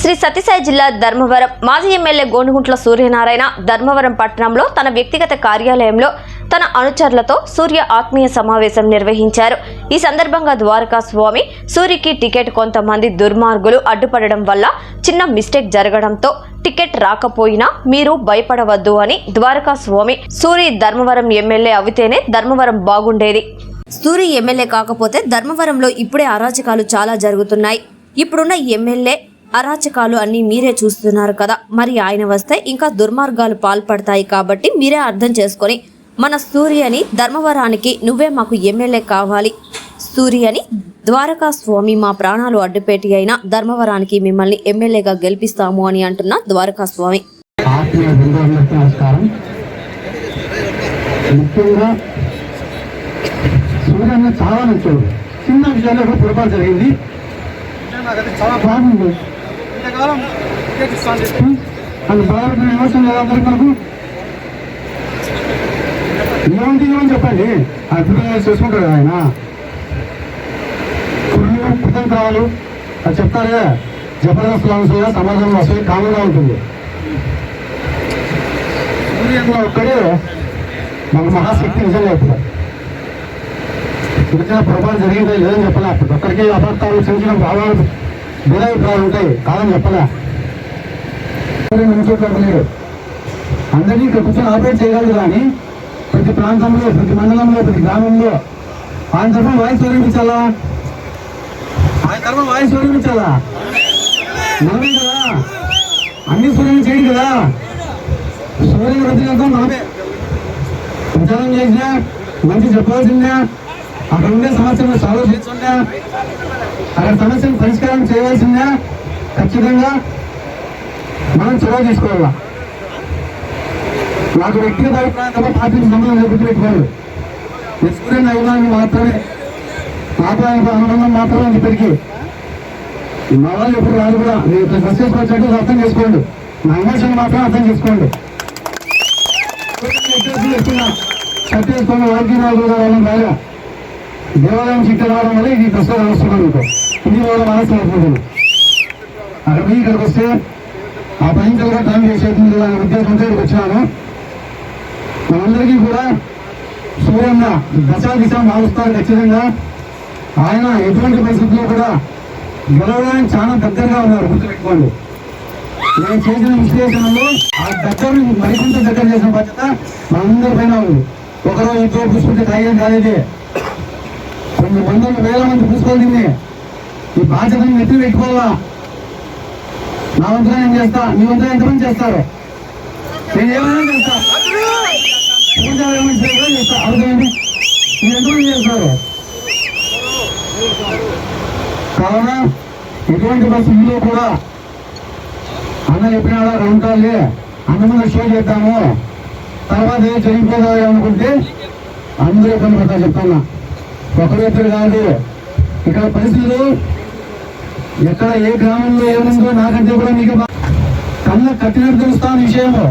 శ్రీ సత్యసాయి జిల్లా ధర్మవరం. మాజీ ఎమ్మెల్యే గోనుగుంట్ల సూర్యనారాయణ ధర్మవరం పట్టణంలో తన వ్యక్తిగత కార్యాలయంలో తన అనుచరులతో సూర్య ఆత్మీయ సమావేశం నిర్వహించారు. ఈ సందర్భంగా ద్వారకా స్వామి సూర్యకి టికెట్ కొంతమంది దుర్మార్గులు అడ్డుపడడం వల్ల చిన్న మిస్టేక్ జరగడంతో టికెట్ రాకపోయినా మీరు భయపడవద్దు అని ద్వారకా స్వామి సూరి ధర్మవరం ఎమ్మెల్యే అవితేనే ధర్మవరం బాగుండేది. సూరి ఎమ్మెల్యే కాకపోతే ధర్మవరంలో ఇప్పుడే అరాచకాలు చాలా జరుగుతున్నాయి. ఇప్పుడున్న ఎమ్మెల్యే అరాచకాలు అన్నీ మీరే చూస్తున్నారు కదా. మరి ఆయన వస్తే ఇంకా దుర్మార్గాలు పాల్పడతాయి కాబట్టి మీరే అర్థం చేసుకొని మన సూర్యని ధర్మవరానికి నువ్వే మాకు ఎమ్మెల్యే కావాలి. సూర్యని ద్వారకా స్వామి మా ప్రాణాలు అడ్డుపెట్టి అయినా ధర్మవరానికి మిమ్మల్ని ఎమ్మెల్యేగా గెలిపిస్తాము అని అంటున్న ద్వారకా స్వామి. ఆత్మీయ బృందాలకు నమస్కారం. ముఖ్యంగా సూర్యన్న చాలా నచ్చాడు చిన్న విషయాల్లో కూడా పొరపాటు జరిగింది. నాకైతే చాలా బాగుంది ఇంతకాలం టికెట్ ఇస్తాను చెప్పి అది బాధపడిన ఎమోషన్ లేదా అందరికి మనకు. ఏమంటే ఏమని చెప్పండి? అభిప్రాయం చేసుకుంటారు కదా ఆయన. కుళ్ళు కుతంత్రాలు అది చెప్తారు? కదా జబర్దస్త్ అంశాలుగా సమాజంలో వస్తాయి కామన్గా ఉంటుంది. ఒక్కడే మన మహాశక్తి నిజంగా ఇప్పుడు. చిన్న చిన్న జరిగిందా లేదని చెప్పలే. ప్రతి ఒక్కరికి అబద్ధాలు చిన్న చిన్న భావాలు భిన్నాభిప్రాయాలు ఉంటాయి కాదని చెప్పలే. నిమిషోట్లేదు అందరినీ ఇక్కడ కూర్చొని ఆపరేట్ చేయగలదు కానీ ప్రతి ప్రాంతంలో ప్రతి మండలంలో ప్రతి గ్రామంలో ఆయన తరఫున వాయిస్ వినిపించాలా ఆయన తరఫున వాయిస్ వినిపించాలా మనమే కదా. అన్ని సూర్యుని చేయడు కదా. సూర్యుని ప్రతినిధం మనమే ప్రచారం చేసినా మంచి చెప్పాల్సిందే అక్కడ ఉండే సమస్యలను సాల్వ్ చేస్తుందా అక్కడ సమస్యను పరిష్కారం చేయవలసిందే ఖచ్చితంగా మనం చొరవ తీసుకోవాలా? నాకు వ్యక్తిగత అభిప్రాయం తప్ప పార్టీకి సంబంధం గుర్తుపెట్టుకోవాలి పెట్టుకోవాలి సూర్యుని అభిమానం మాత్రమే నాతో అనుబంధం మాత్రమే ఇప్పటికీ. మా వాళ్ళు ఎప్పుడు రాదు కూడా. మీరు ఇట్లా డ్రెస్ అర్థం చేసుకోండి. నా ఎమోషన్ మాత్రం అర్థం చేసుకోండి. చెప్పేసుకున్న షర్ట్ వేసుకొని కూడా వాళ్ళని బాగా దేవాలయం చిట్ట రావడం వల్ల ఇది ప్రస్తుతం నడుస్తున్నాను మీకు ఇది వాళ్ళ మనసు అనుకుంటున్నాను అక్కడ పోయి ఇక్కడికి వస్తే ఆ పని కూడా టైం చేసేది అనే ఉద్దేశంతో ఇక్కడికి వచ్చాను. మనందరికీ కూడా సూర్యన్న దశ దిశ మారుస్తారు ఖచ్చితంగా. ఆయన ఎటువంటి పరిస్థితుల్లో కూడా గెలవడానికి చాలా దగ్గరగా ఉన్నారు గుర్తుపెట్టుకోండి. నేను చేసిన విశ్లేషణలో ఆ దగ్గర మరికొంత దగ్గర చేసిన బాధ్యత మనందరిపైన ఉంది. ఒకరోజు ఇద్దరు పూసుకుంటే ఖాయం కాలేదే. వందల వేల మంది పూసుకోవాలి దీన్ని ఈ బాధ్యతను నెత్తి పెట్టుకోవాలా నా వంతున నేను చేస్తా నీ వంతున ఎంతమంది చేస్తారు? నేను ఏమైనా చేస్తా? చేస్తా అర్థమైంది మీరు ఎంతమంది చేస్తారు? కావున ఎటువంటి పరిస్థితుల్లో కూడా అన్న చెప్పినాడా రౌంటాలే అన్న ముందు షో చేద్దాము. తర్వాత ఏం జరిగిపోదా అనుకుంటే అందరూ ఇబ్బంది పడతా చెప్తున్నా. ఒకరు కాదు ఇక్కడ పరిస్థితులు ఎక్కడ ఏ గ్రామంలో ఏముందో నాకంటే కూడా మీకు బా- కళ్ళ కట్టినట్టు తెలుస్తాను విషయము.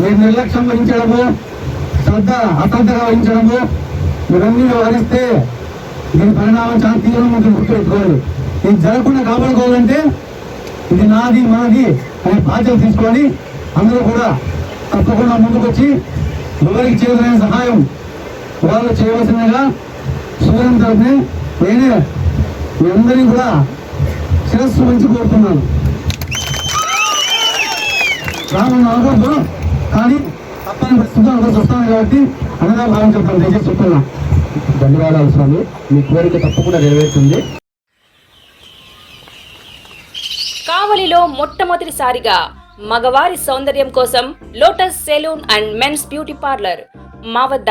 మీరు నిర్లక్ష్యం వహించడము శ్రద్ధ అశ్రద్ధగా వహించడము ఇవన్నీ వ్యవహరిస్తే దీని పరిణామం చాలా తీవ్రంగా ఉంటుంది గుర్తుపెట్టుకోవాలి. ఇది జరగకుండా కాపాడుకోవాలంటే ఇది నాది మనది అనే బాధ్యత తీసుకొని అందరూ కూడా తప్పకుండా ముందుకొచ్చి ఎవరికి చేయగలిగిన సహాయం వాళ్ళు చేయవలసిందిగా సూర్యం తరఫున నేనే మీ అందరినీ కూడా శిరస్సు మంచి కోరుతున్నాను. రామన్న అనుకోద్దు కానీ తప్పని పరిస్థితుల్లో అందరూ వస్తాను కాబట్టి అనగా భావం చెప్తాను దయచేసి చెప్తున్నా. ధన్యవాదాలు స్వామి. మీ కోరిక తప్పకుండా నెరవేరుతుంది. కావలిలో మొట్టమొదటిసారిగా మగవారి సౌందర్యం కోసం lotus salon and men's beauty parlour మా వద్ద